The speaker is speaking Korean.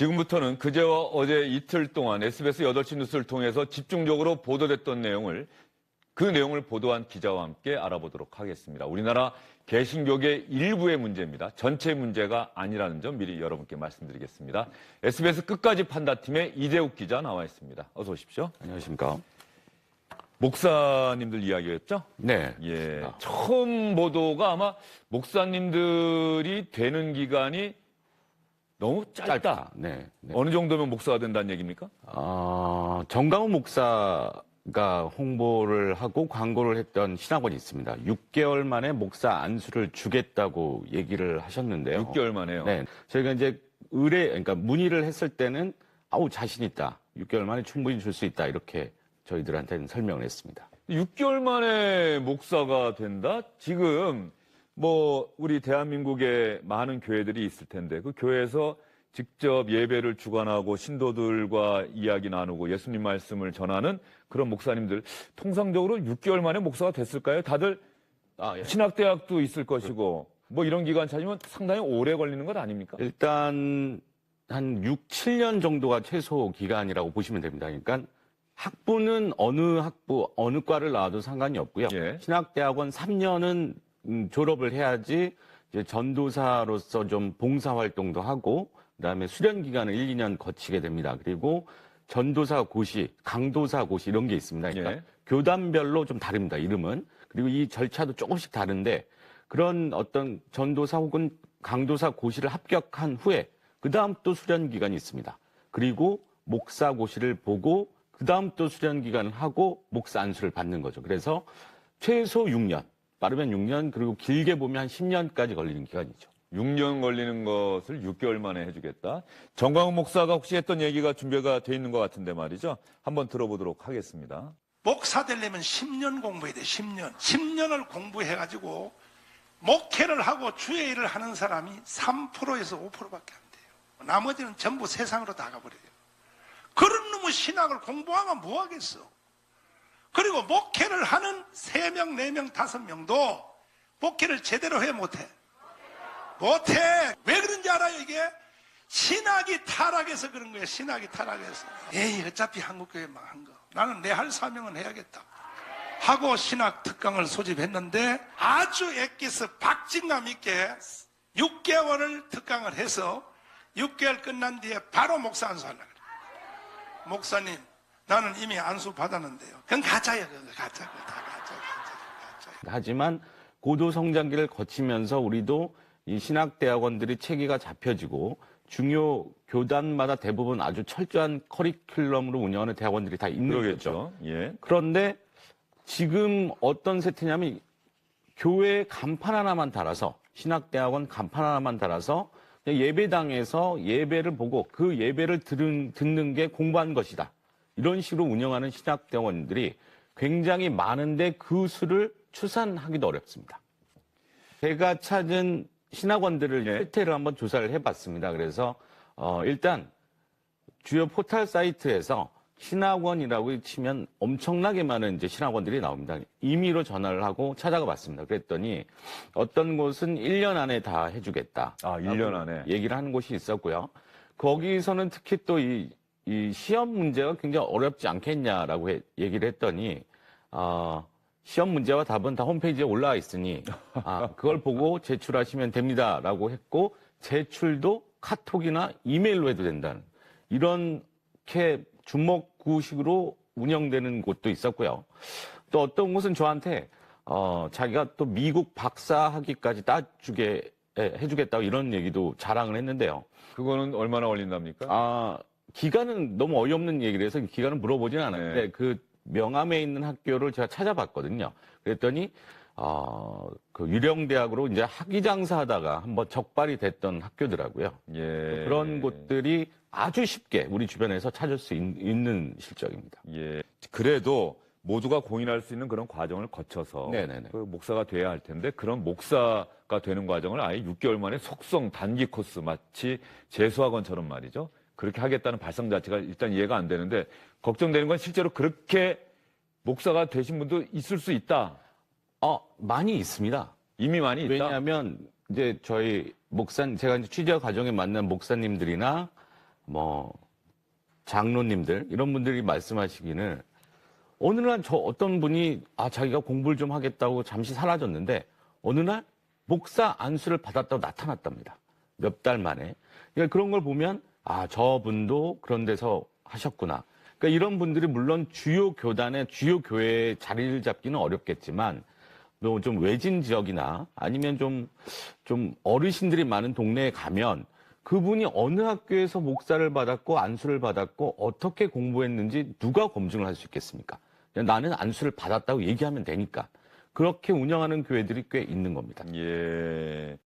지금부터는 그제와 어제 이틀 동안 SBS 8시 뉴스를 통해서 집중적으로 보도됐던 내용을 그 내용을 보도한 기자와 함께 알아보도록 하겠습니다. 우리나라 개신교계 일부의 문제입니다. 전체 문제가 아니라는 점 미리 여러분께 말씀드리겠습니다. SBS 끝까지 판다팀의 이재욱 기자 나와 있습니다. 어서 오십시오. 안녕하십니까. 목사님들 이야기였죠? 네. 예. 처음 보도가 아마 목사님들이 되는 기간이 너무 짧다. 짧다. 네. 네. 어느 정도면 목사가 된다는 얘기입니까? 어, 정강훈 목사가 홍보를 하고 광고를 했던 신학원이 있습니다. 6개월 만에 목사 안수를 주겠다고 얘기를 하셨는데요. 6개월 만에요. 네. 저희가 이제 의뢰, 그러니까 문의를 했을 때는 아우, 자신 있다. 6개월 만에 충분히 줄 수 있다. 이렇게 저희들한테는 설명을 했습니다. 6개월 만에 목사가 된다? 지금 뭐 우리 대한민국에 많은 교회들이 있을 텐데 그 교회에서 직접 예배를 주관하고 신도들과 이야기 나누고 예수님 말씀을 전하는 그런 목사님들 통상적으로 6개월 만에 목사가 됐을까요? 다들 아, 예. 신학대학도 있을 것이고 뭐 이런 기간 찾으면 상당히 오래 걸리는 것 아닙니까? 일단 한 6, 7년 정도가 최소 기간이라고 보시면 됩니다. 그러니까 학부는 어느 학부, 어느 과를 나와도 상관이 없고요. 예. 신학대학원 3년은 음, 졸업을 해야지 이제 전도사로서 좀 봉사 활동도 하고 그다음에 수련 기간을 1, 2년 거치게 됩니다. 그리고 전도사 고시, 강도사 고시 이런 게 있습니다. 그러니까 예. 교단별로 좀 다릅니다. 이름은. 그리고 이 절차도 조금씩 다른데 그런 어떤 전도사 혹은 강도사 고시를 합격한 후에 그 다음 또 수련 기간이 있습니다. 그리고 목사 고시를 보고 그 다음 또 수련 기간을 하고 목사 안수를 받는 거죠. 그래서 최소 6년, 빠르면 6년 그리고 길게 보면 한 10년까지 걸리는 기간이죠. 6년 걸리는 것을 6개월 만에 해주겠다. 정광훈 목사가 혹시 했던 얘기가 준비가 돼 있는 것 같은데 말이죠. 한번 들어보도록 하겠습니다. 목사 되려면 10년 공부해야 돼, 10년. 10년을 공부해가지고 목회를 하고 주의 일을 하는 사람이 3%에서 5%밖에 안 돼요. 나머지는 전부 세상으로 나가버려요. 그런 놈의 신학을 공부하면 뭐 하겠어? 그리고 목회를 하는 3명, 4명, 5명도 목회를 제대로 해 못해. 못해. 왜 그런지 알아요, 이게? 신학이 타락해서 그런 거예요, 신학이 타락해서. 에이, 어차피 한국교회 망한 거. 나는 내 할 사명은 해야겠다. 하고 신학 특강을 소집했는데 아주 엑기스 박진감 있게 6개월을 특강을 해서 6개월 끝난 뒤에 바로 목사 안수하려고 그래요. 목사님, 나는 이미 안수 받았는데요. 그건 가짜예요, 그건 가짜. 다 가짜, 가짜, 가짜. 하지만 고도 성장기를 거치면서 우리도 이 신학대학원들이 체계가 잡혀지고 중요 교단마다 대부분 아주 철저한 커리큘럼으로 운영하는 대학원들이 다 있는 거죠. 그러겠죠. 예. 그런데 지금 어떤 세태냐면 교회 간판 하나만 달아서 신학대학원 간판 하나만 달아서 예배당에서 예배를 보고 그 예배를 들은, 듣는 게 공부한 것이다. 이런 식으로 운영하는 신학대학원들이 굉장히 많은데 그 수를 추산하기도 어렵습니다. 제가 찾은 신학원들을 예. 실태를 한번 조사를 해봤습니다. 그래서 어, 일단 주요 포털 사이트에서 신학원이라고 치면 엄청나게 많은 이제 신학원들이 나옵니다. 임의로 전화를 하고 찾아가 봤습니다. 그랬더니 어떤 곳은 1년 안에 다 해주겠다. 아, 1년 안에. 얘기를 하는 곳이 있었고요. 거기서는 특히 또 이, 이 시험 문제가 굉장히 어렵지 않겠냐라고 해- 얘기를 했더니, 어, 시험 문제와 답은 다 홈페이지에 올라와 있으니, 아, 그걸 보고 제출하시면 됩니다라고 했고, 제출도 카톡이나 이메일로 해도 된다는, 이렇게 주먹구식으로 운영되는 곳도 있었고요. 또 어떤 곳은 저한테, 어, 자기가 또 미국 박사 학위까지 따주게, 해- 해주겠다고 이런 얘기도 자랑을 했는데요. 그거는 얼마나 걸린답니까? 아, 기간은 너무 어이없는 얘기를 해서 기간을 물어보진 않았는데 네. 그 명함에 있는 학교를 제가 찾아봤거든요. 그랬더니 어, 그 유령대학으로 이제 학위 장사 하다가 한번 적발이 됐던 학교더라고요. 예. 그런 곳들이 아주 쉽게 우리 주변에서 찾을 수 있, 는 실정입니다. 예. 그래도 모두가 공인할 수 있는 그런 과정을 거쳐서. 그 목사가 돼야 할 텐데 그런 목사가 되는 과정을 아예 6개월 만에 속성 단기 코스 마치 재수학원처럼 말이죠. 그렇게 하겠다는 발상 자체가 일단 이해가 안 되는데 걱정되는 건 실제로 그렇게 목사가 되신 분도 있을 수 있다. 어, 많이 있습니다. 이미 많이 있다. 왜냐하면 이제 저희 목사 제가 이제 취재 과정에 만난 목사님들이나 뭐 장로님들 이런 분들이 말씀하시기는 어느 날 저 어떤 분이 아 자기가 공부를 좀 하겠다고 잠시 사라졌는데 어느 날 목사 안수를 받았다고 나타났답니다. 몇 달 만에. 그러니까 그런 걸 보면 아 저분도 그런 데서 하셨구나. 그러니까 이런 분들이 물론 주요 교단의 주요 교회에 자리를 잡기는 어렵겠지만 뭐좀 외진 지역이나 아니면 좀, 좀 어르신들이 많은 동네에 가면 그분이 어느 학교에서 목사를 받았고 안수를 받았고 어떻게 공부했는지 누가 검증을 할 수 있겠습니까? 나는 안수를 받았다고 얘기하면 되니까. 그렇게 운영하는 교회들이 꽤 있는 겁니다. 예.